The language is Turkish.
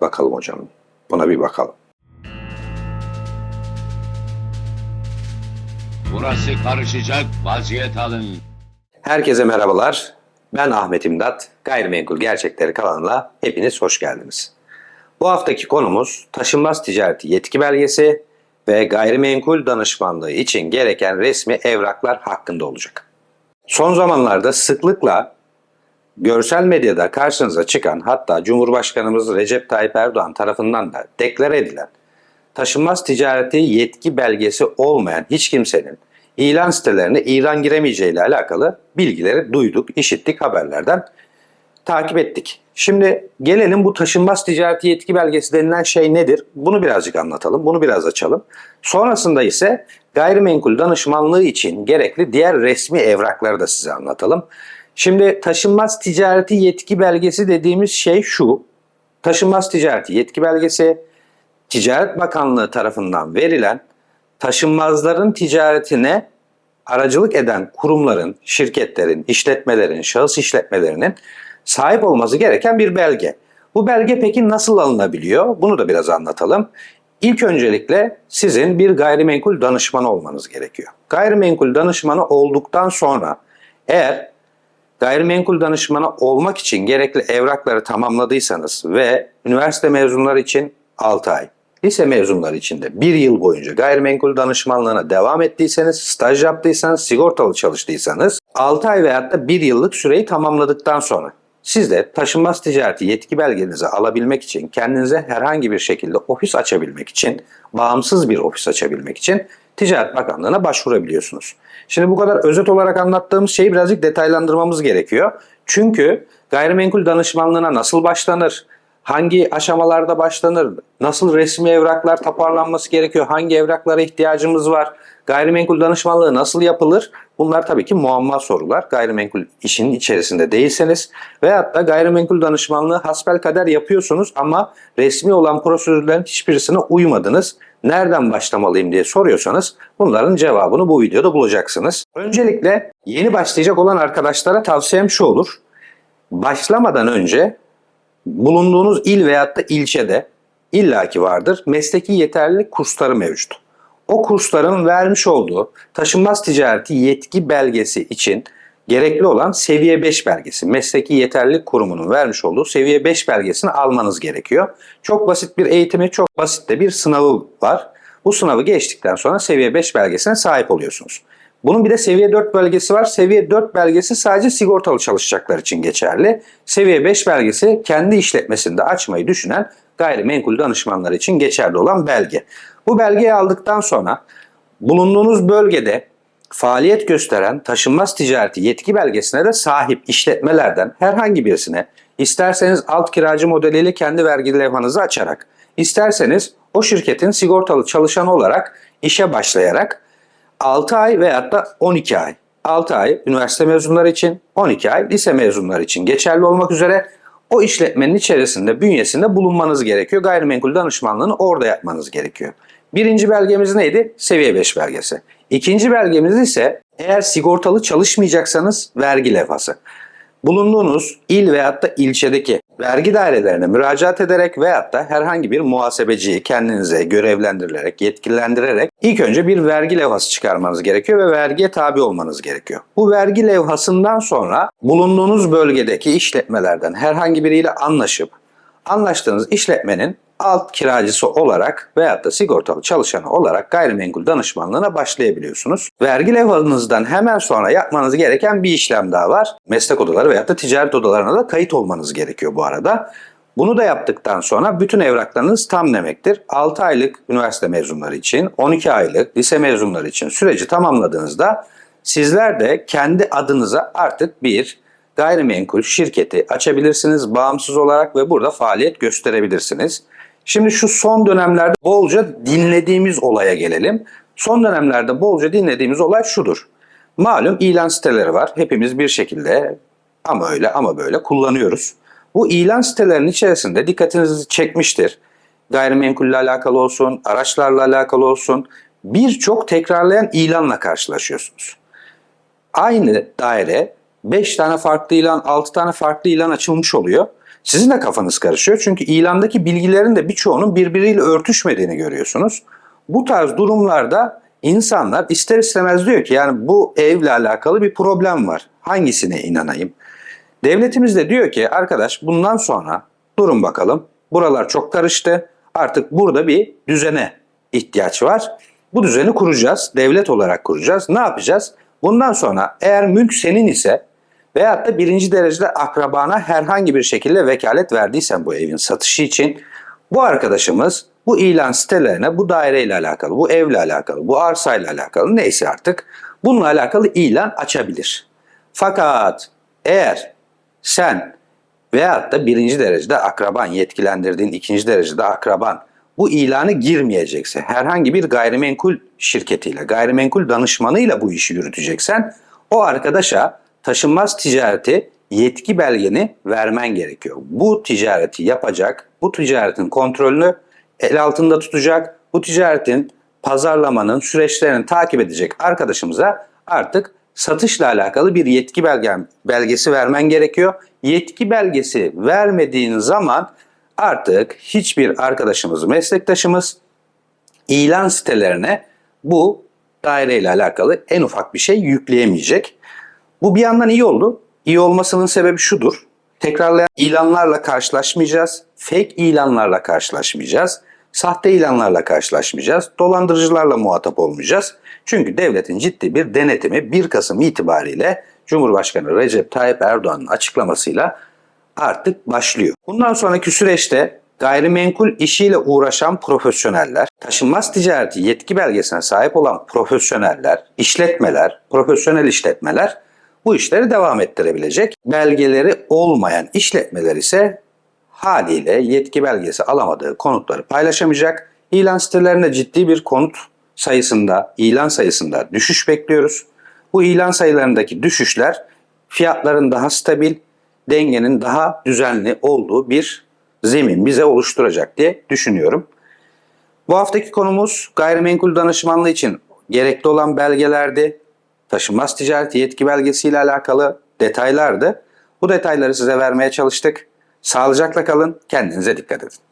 bakalım hocam. Buna bir bakalım. Burası karışacak, vaziyet alın. Herkese merhabalar. Ben Ahmet İmdat. Gayrimenkul Gerçekleri kanalına hepiniz hoş geldiniz. Bu haftaki konumuz taşınmaz ticareti yetki belgesi ve gayrimenkul danışmanlığı için gereken resmi evraklar hakkında olacak. Son zamanlarda sıklıkla görsel medyada karşınıza çıkan hatta Cumhurbaşkanımız Recep Tayyip Erdoğan tarafından da deklare edilen taşınmaz ticareti yetki belgesi olmayan hiç kimsenin ilan sitelerine ilan giremeyeceği ile alakalı bilgileri duyduk, işittik haberlerden takip ettik. Şimdi gelelim bu taşınmaz ticareti yetki belgesi denilen şey nedir? Bunu birazcık anlatalım, bunu biraz açalım. Sonrasında ise gayrimenkul danışmanlığı için gerekli diğer resmi evrakları da size anlatalım. Şimdi taşınmaz ticareti yetki belgesi dediğimiz şey şu. Taşınmaz ticareti yetki belgesi Ticaret Bakanlığı tarafından verilen taşınmazların ticaretine aracılık eden kurumların, şirketlerin, işletmelerin, şahıs işletmelerinin sahip olması gereken bir belge. Bu belge peki nasıl alınabiliyor? Bunu da biraz anlatalım. İlk öncelikle sizin bir gayrimenkul danışmanı olmanız gerekiyor. Gayrimenkul danışmanı olduktan sonra eğer gayrimenkul danışmanı olmak için gerekli evrakları tamamladıysanız ve üniversite mezunları için 6 ay, lise mezunları için de 1 yıl boyunca gayrimenkul danışmanlığına devam ettiyseniz, staj yaptıysanız, sigortalı çalıştıysanız 6 ay veyahut da 1 yıllık süreyi tamamladıktan sonra siz de taşınmaz ticareti yetki belgenizi alabilmek için, kendinize herhangi bir şekilde ofis açabilmek için, bağımsız bir ofis açabilmek için Ticaret Bakanlığı'na başvurabiliyorsunuz. Şimdi bu kadar özet olarak anlattığımız şeyi birazcık detaylandırmamız gerekiyor. Çünkü gayrimenkul danışmanlığına nasıl başlanır, hangi aşamalarda başlanır, nasıl resmi evraklar toparlanması gerekiyor, hangi evraklara ihtiyacımız var, gayrimenkul danışmanlığı nasıl yapılır? Bunlar tabii ki muamma sorular. Gayrimenkul işinin içerisinde değilseniz veyahut da gayrimenkul danışmanlığı hasbelkader yapıyorsunuz ama resmi olan prosedürlerin hiçbirisine uymadınız. Nereden başlamalıyım diye soruyorsanız bunların cevabını bu videoda bulacaksınız. Öncelikle yeni başlayacak olan arkadaşlara tavsiyem şu olur. Başlamadan önce bulunduğunuz il veyahut da ilçede illaki vardır mesleki yeterlilik kursları mevcut. O kursların vermiş olduğu taşınmaz ticareti yetki belgesi için gerekli olan seviye 5 belgesi, mesleki yeterlilik kurumunun vermiş olduğu seviye 5 belgesini almanız gerekiyor. Çok basit bir eğitimi, çok basit de bir sınavı var. Bu sınavı geçtikten sonra seviye 5 belgesine sahip oluyorsunuz. Bunun bir de seviye 4 belgesi var. Seviye 4 belgesi sadece sigortalı çalışacaklar için geçerli. Seviye 5 belgesi kendi işletmesinde açmayı düşünen gayrimenkul danışmanlar için geçerli olan belge. Bu belgeyi aldıktan sonra bulunduğunuz bölgede faaliyet gösteren taşınmaz ticareti yetki belgesine de sahip işletmelerden herhangi birisine isterseniz alt kiracı modeliyle kendi vergi levhanızı açarak, isterseniz o şirketin sigortalı çalışanı olarak işe başlayarak 6 ay veyahut da 12 ay. 6 ay üniversite mezunları için, 12 ay lise mezunları için geçerli olmak üzere o işletmenin içerisinde, bünyesinde bulunmanız gerekiyor. Gayrimenkul danışmanlığını orada yapmanız gerekiyor. Birinci belgemiz neydi? Seviye 5 belgesi. İkinci belgemiz ise eğer sigortalı çalışmayacaksanız vergi levhası. Bulunduğunuz il veyahut da ilçedeki vergi dairelerine müracaat ederek veyahut da herhangi bir muhasebeciyi kendinize görevlendirilerek, yetkilendirerek ilk önce bir vergi levhası çıkarmanız gerekiyor ve vergiye tabi olmanız gerekiyor. Bu vergi levhasından sonra bulunduğunuz bölgedeki işletmelerden herhangi biriyle anlaşıp anlaştığınız işletmenin alt kiracısı olarak veyahut da sigortalı çalışanı olarak gayrimenkul danışmanlığına başlayabiliyorsunuz. Vergi levhanızdan hemen sonra yapmanız gereken bir işlem daha var. Meslek odaları veyahut da ticaret odalarına da kayıt olmanız gerekiyor bu arada. Bunu da yaptıktan sonra bütün evraklarınız tam demektir. 6 aylık üniversite mezunları için, 12 aylık lise mezunları için süreci tamamladığınızda sizler de kendi adınıza artık bir gayrimenkul şirketi açabilirsiniz bağımsız olarak ve burada faaliyet gösterebilirsiniz. Şimdi şu son dönemlerde bolca dinlediğimiz olaya gelelim. Son dönemlerde bolca dinlediğimiz olay şudur. Malum ilan siteleri var. Hepimiz bir şekilde ama öyle ama böyle kullanıyoruz. Bu ilan sitelerinin içerisinde dikkatinizi çekmiştir. Gayrimenkulle alakalı olsun, araçlarla alakalı olsun birçok tekrarlayan ilanla karşılaşıyorsunuz. Aynı daire 5 tane farklı ilan, 6 tane farklı ilan açılmış oluyor. Sizin de kafanız karışıyor çünkü ilandaki bilgilerin de birçoğunun birbiriyle örtüşmediğini görüyorsunuz. Bu tarz durumlarda insanlar ister istemez diyor ki yani bu evle alakalı bir problem var. Hangisine inanayım? Devletimiz de diyor ki arkadaş bundan sonra durun bakalım. Buralar çok karıştı. Artık burada bir düzene ihtiyaç var. Bu düzeni kuracağız. Devlet olarak kuracağız. Ne yapacağız? Bundan sonra eğer mülk senin ise veyahut da birinci derecede akrabana herhangi bir şekilde vekalet verdiysen bu evin satışı için bu arkadaşımız bu ilan sitelerine bu daireyle alakalı, bu evle alakalı, bu arsayla alakalı neyse artık bununla alakalı ilan açabilir. Fakat eğer sen veyahut da birinci derecede akraban yetkilendirdiğin ikinci derecede akraban bu ilanı girmeyecekse herhangi bir gayrimenkul şirketiyle, gayrimenkul danışmanıyla bu işi yürüteceksen o arkadaşa taşınmaz ticareti yetki belgeni vermen gerekiyor. Bu ticareti yapacak, bu ticaretin kontrolünü el altında tutacak, bu ticaretin pazarlamanın süreçlerini takip edecek arkadaşımıza artık satışla alakalı bir yetki belgen, belgesi vermen gerekiyor. Yetki belgesi vermediğin zaman artık hiçbir arkadaşımız, meslektaşımız ilan sitelerine bu daireyle alakalı en ufak bir şey yükleyemeyecek. Bu bir yandan iyi oldu. İyi olmasının sebebi şudur. Tekrarlayan ilanlarla karşılaşmayacağız. Fake ilanlarla karşılaşmayacağız. Sahte ilanlarla karşılaşmayacağız. Dolandırıcılarla muhatap olmayacağız. Çünkü devletin ciddi bir denetimi 1 Kasım itibariyle Cumhurbaşkanı Recep Tayyip Erdoğan'ın açıklamasıyla artık başlıyor. Bundan sonraki süreçte gayrimenkul işiyle uğraşan profesyoneller, taşınmaz ticareti yetki belgesine sahip olan profesyoneller, işletmeler, profesyonel işletmeler bu işleri devam ettirebilecek. Belgeleri olmayan işletmeler ise haliyle yetki belgesi alamadığı konutları paylaşamayacak. İlan sitelerinde ciddi bir konut sayısında, ilan sayısında düşüş bekliyoruz. Bu ilan sayılarındaki düşüşler fiyatların daha stabil, dengenin daha düzenli olduğu bir zemin bize oluşturacak diye düşünüyorum. Bu haftaki konumuz gayrimenkul danışmanlığı için gerekli olan belgelerdi. Taşınmaz ticareti yetki belgesiyle alakalı detaylardı. Bu detayları size vermeye çalıştık. Sağlıcakla kalın, kendinize dikkat edin.